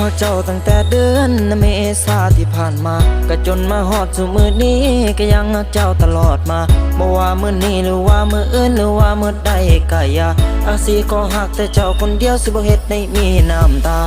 พอเจ้าตั้งแต่เดือนเมษาที่ผ่านมา ก็จนมาฮอดสู่มือนี้ก็ยังรักเจ้าตลอดมาบ่ว่ามื้อนี้หรือว่ามื้ออื่นหรือว่ามื้อใดก็อย่าอาสีก็หักแต่เจ้าคนเดียวสิบ่เฮ็ดให้มีน้ำตา